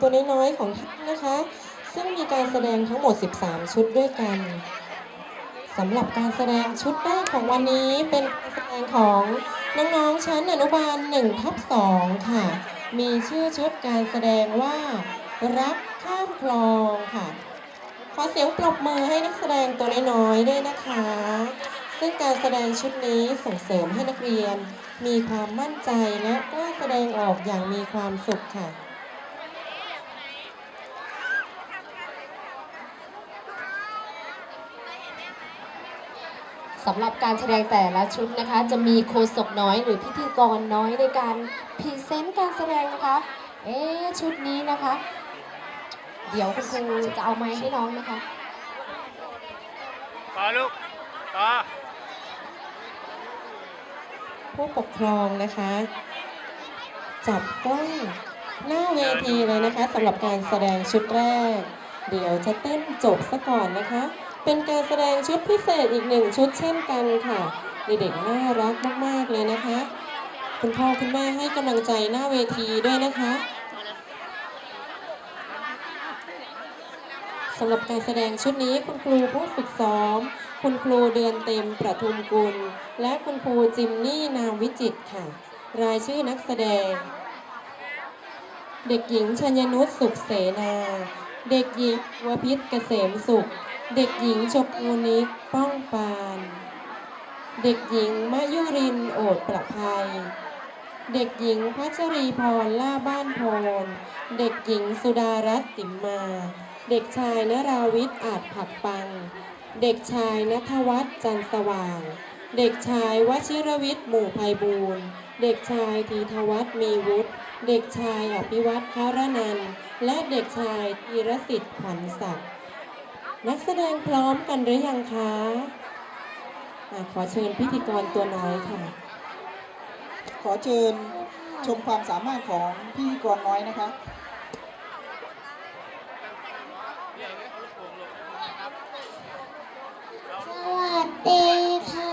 ตัวน้อยๆของท่านนะคะ ซึ่งมีการแสดงทั้งหมด 13 ชุดด้วยกันสำหรับการแสดงชุดแรกของวันนี้เป็นการแสดงของน้องๆชั้นอนุบาล1ทับ2ค่ะ มีชื่อชุดการแสดงว่า รักข้ามคลองค่ะ ขอเสียงปรบมือให้นักแสดงตัวน้อยๆด้วยนะคะ ซึ่งการแสดงชุดนี้ส่งเสริมให้นักเรียน มีความมั่นใจและกล้าแสดงออกอย่างมีความสุขค่ะ สำหรับการแสดงแต่ละชุดนะคะ จะมีโคศกน้อยหรือพิธีกรน้อยในการพรีเซนต์การแสดงนะคะ เอ๊ะชุดนี้นะคะ เดี๋ยวคุณครูจะเอาไม้ให้น้องนะคะต่อลูกต่อผู้ปกครองนะคะ จับกล้องหน้าเวทีเลยนะคะสำหรับการแสดงชุดแรก เดี๋ยวจะเต้นจบซะก่อนนะคะ เป็นการแสดงชุดพิเศษอีกหนึ่งชุดเช่นกันค่ะเด็กๆน่ารักมากๆเลยนะคะ คุณพ่อคุณแม่ให้กำลังใจหน้าเวทีด้วยนะคะสำหรับการแสดงชุดนี้คุณครูผู้ฝึกซ้อม คุณครูเดือนเต็มประทุมกุล และคุณครูจิมนี่นามวิจิตค่ะ รายชื่อนักแสดง เด็กหญิงชัญนุชสุขเสนา เด็กหญิงวพิษเกษมสุข เด็กหญิงชมพูนิกป้องปาน เด็กหญิงมะยุรินโอดประภัย เด็กหญิงพัชรีพรล่าบ้านโพน เด็กหญิงสุดารัตน์ติมมา เด็กชายนราวิทย์อาจผักปัง เด็กชายนัทวัฒน์จันสว่าง เด็กชายวชิรวิทย์หมู่ไพบูลย์เด็กชายธีทวัฒน์มีวุฒิ เด็กชายอภิวัตรคารนัน และเด็กชายธีรสิทธิ์ขวัญศักดิ์ นักแสดงพร้อมกันหรือยังคะอะขอเชิญพิธีกรตัวน้อยค่ะ ขอเชิญชมความสามารถของพิธีกรน้อยนะคะ สวัสดีค่ะ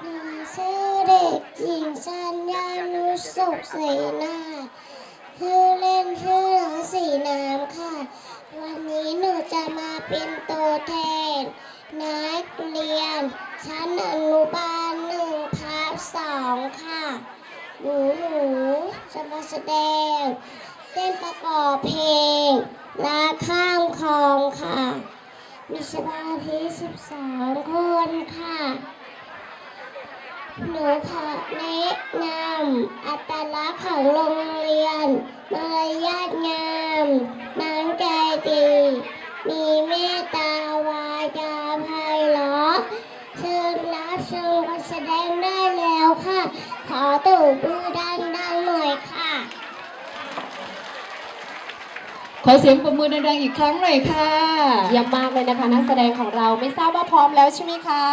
หนูชื่อเด็กหญิงชัญญานุสุขศรีนาถชื่อเล่นชื่อน้องสีน้ำค่ะ วันนี้หนูจะมาเป็นตัวแทน นักเรียน ชั้นอนุบาลหนึ่งทับสองค่ะ หนูหนูจะมาแสดงเต้นประกอบเพลงนาข้ามคลองค่ะ มีสมาธิ12คนค่ะ หนูขอแนะนำอัตลักษณ์ของโรงเรียนมารยาทงามน้ำใจ ดี มีเมตตาวาจาไพเราะเชิญรับชมการแสดงได้แล้วค่ะ ขอตูบมือดังๆหน่อยค่ะ ขอเสียงปรบมือดังๆอีกครั้งหน่อยค่ะ เยี่ยมมากเลยนะคะนักแสดงของเราไม่ทราบว่าพร้อมแล้วใช่ไหมคะ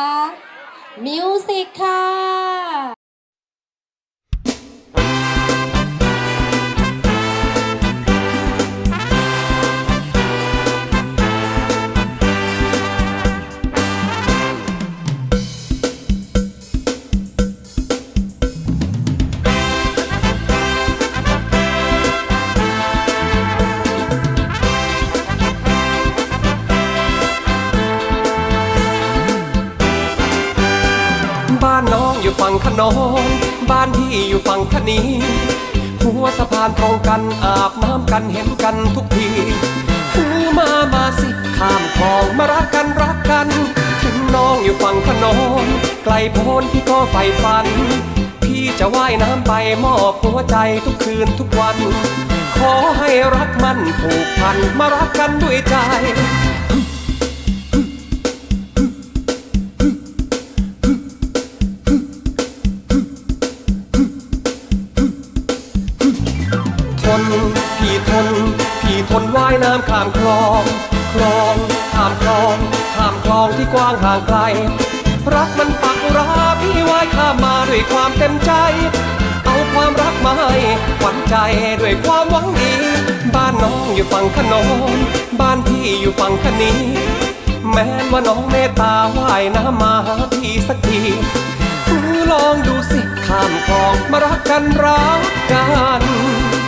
มิวสิกค่ะ ฝั่งขนองบ้านพี่อยู่ฝั่งคณีหัวสะพานตรงกันอาบน้ำกันเห็นกันทุกทีฮือมามาสิข้ามคลองมารักกันรักกัน ถึงน้องอยู่ฝั่งขนองไกลโพ้นพี่ก็ใฝ่ฝัน พี่จะว่ายน้ำไปมอบหัวใจทุกคืนทุกวัน ขอให้รักมันผูกพันมารักกันด้วยใจ องที่กว้างห่างไกล รักมันปักราพี่วายข้ามาด้วยความเต็มใจ เอาความรักมาให้ขวัญใจด้วยความหวังดี บ้านน้องอยู่ฝั่งขนงบ้านพี่อยู่ฝั่งคณีแม้นว่าน้องเมตตาว่ายน้ำมาหาพี่สักทีลองดูสิข้ามคลองมารักกันรักกัน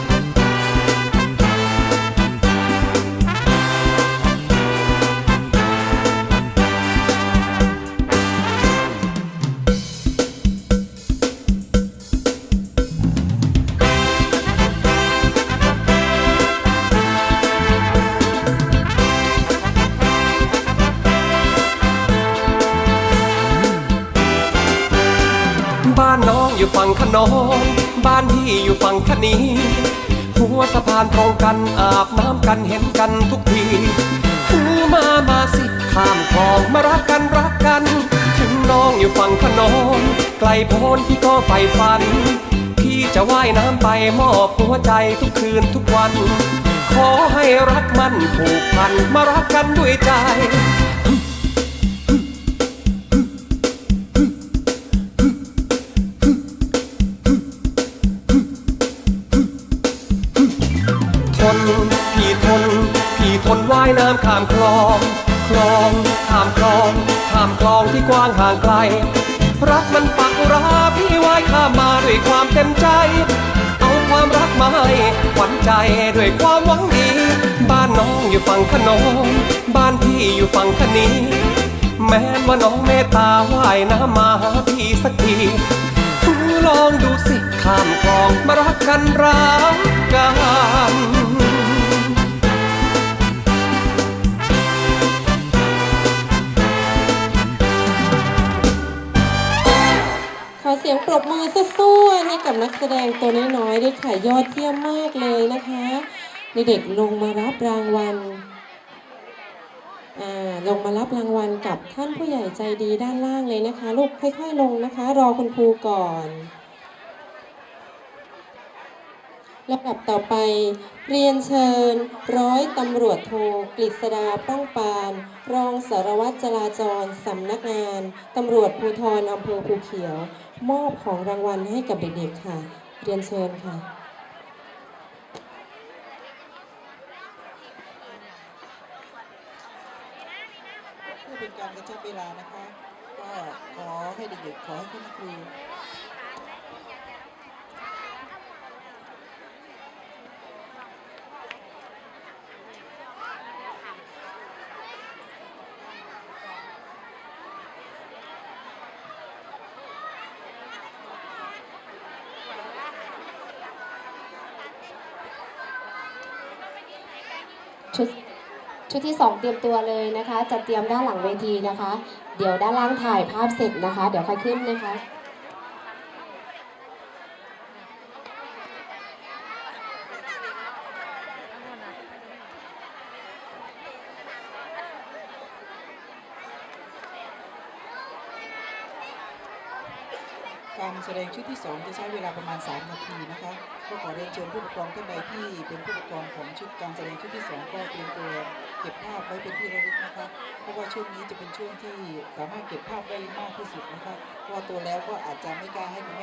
บ้านน้องอยู่ฝั่งขนอนบ้านพี่อยู่ฝั่งคนีหัวสะพานตรงกันอาบน้ำกันเห็นกันทุกทีหูมามาสิข้ามคลองมารักกันรักกัน ถึงน้องอยู่ฝั่งขนอนไกลโพ้นพี่ก็ใฝ่ฝัน พี่จะว่ายน้ำไปมอบหัวใจทุกคืนทุกวัน ขอให้รักมันผูกพันมารักกันด้วยใจ พี่ทนว่ายน้ำข้ามคลอง คลอง ข้ามคลอง ข้ามคลองที่กว้างห่างไกล รักมันปักราพี่ว่ายข้ามมาด้วยความเต็มใจ เอาความรักมาให้ขวัญใจด้วยความหวังดี บ้านน้องอยู่ฝั่งขนองบ้านพี่อยู่ฝั่งคนีแม้ว่าน้องเมตตาว่ายน้ำมาหาพี่สักทีลองดูสิข้ามคลองมารักกันรักกัน ปรบมือสู้ๆให้กับนักแสดงตัวน้อยๆด้วยค่ะยอดเยี่ยมมากเลยนะคะเด็กๆลงมารับรางวัลอ่าลงมารับรางวัลกับท่านผู้ใหญ่ใจดีด้านล่างเลยนะคะ ลูกค่อยๆลงนะคะ รอคุณครูก่อน ลำดับต่อไป เรียนเชิญ ร้อยตำรวจโทกฤษดาป้องปาน รองสารวัตรจราจรสำนักงานตำรวจภูธรอำเภอภูเขียว มอบของรางวัลให้กับเด็กๆค่ะ เรียนเชิญค่ะเพื่อเป็นการกระชับเวลานะคะ ก็ขอให้เด็กๆขอให้คุณครู ชุดชุดที่ 2 เตรียมตัวเลยนะคะ จะเตรียมด้านหลังเวทีนะคะ เดี๋ยวด้านล่างถ่ายภาพเสร็จนะคะ เดี๋ยวค่อยขึ้นนะคะ การแสดงชุดที่ 2 จะใช้เวลาประมาณ 3 นาทีนะคะ ก็ขอเรียนเชิญผู้ปกครองท่านใดที่เป็นผู้ปกครองของชุดการแสดงชุดที่ 2 ก็เตรียมตัวเก็บภาพไว้เป็นที่ระลึกนะคะ เพราะว่าช่วงนี้จะเป็นช่วงที่สามารถเก็บภาพได้มากที่สุดนะคะเพราะว่าตัวแล้วก็อาจจะไม่กล้าให้คุณแม่